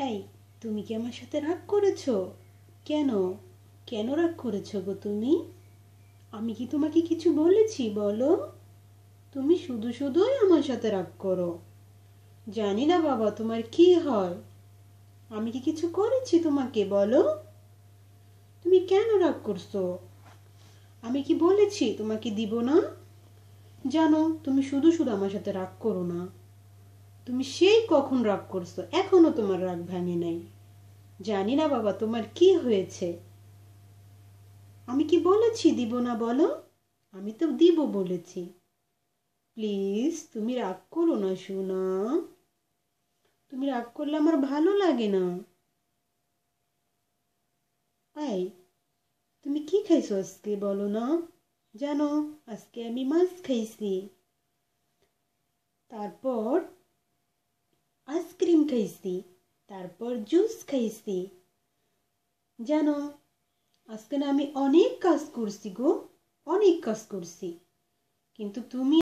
এই, তুমি কি আমার সাথে রাগ করেছ? কেন? কেন রাগ করেছ গো তুমি? আমি কি তোমাকে কিছু বলেছি বলো? তুমি শুধু শুধুই আমার সাথে রাগ করো। জানি না বাবা, তোমার কি হয়? আমি কি কিছু করেছি তোমাকে বলো? তুমি কেন রাগ করছ? আমি কি বলেছি তোমাকে দিব না? জানো, তুমি শুধু শুধু আমার সাথে রাগ করো না। তুমি সেই কখন রাগ করছ? এখনও তোমার রাগ ভাঙে নাই। জানি না বাবা, তোমার কি হয়েছে? আমি কি বলেছি দিব না বলো? আমি তো দিব বলেছি। প্লিজ, তুমি রাগ করো না, সোনা। তুমি রাগ করলে আমার ভালো লাগে না। এই, তুমি কি খাইছো আজকে বলো না? জানো, আজকে আমি মাছ খাইছি। তারপর খাইছি তারপর জুস খাইছি জানো, আজকে না আমি অনেক কাজ করছি গো, অনেক কাজ করছি। কিন্তু তুমি